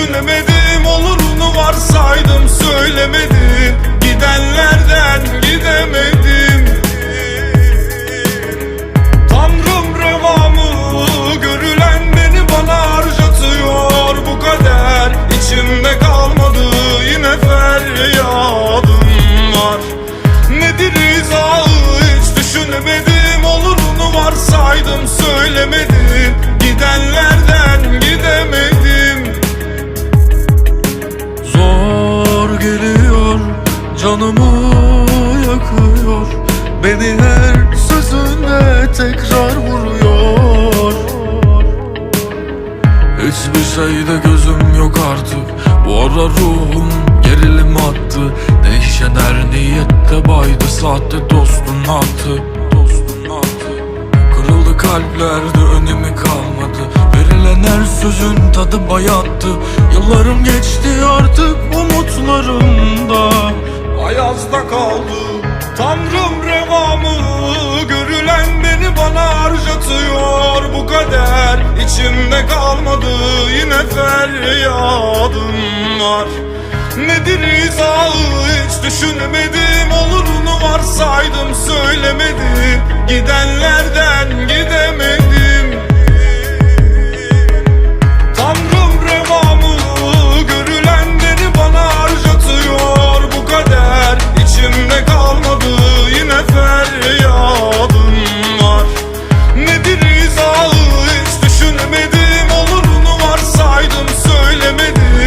Düşünemedim olurunu varsaydım söylemedin Gidenlerden gidemedim. Tanrım revamı görülen beni bana harcatıyor. Bu kader İçimde kalmadı yine feryadım var. Nedir izahı hiç düşünemedim olurunu varsaydım söyle yakıyor. Beni her sözünde tekrar vuruyor. Hiçbir şeyde gözüm yok artık. Bu ara ruhum gerilim attı. Değişen her niyette baydı. Sahte dostun attı. Kırıldı kalplerde önemi kalmadı. Verilen her sözün tadı bayattı. Yıllarım geçti artık umutlarımda Ayazda kaldı. Tanrım revamı Görülen beni bana harcatıyor. Bu kader içimde kalmadı. Yine feryadım var. Nedir izahı hiç düşünemedim Olurunu varsaydım söylemedim Gidenlerden gidemedim gelemedim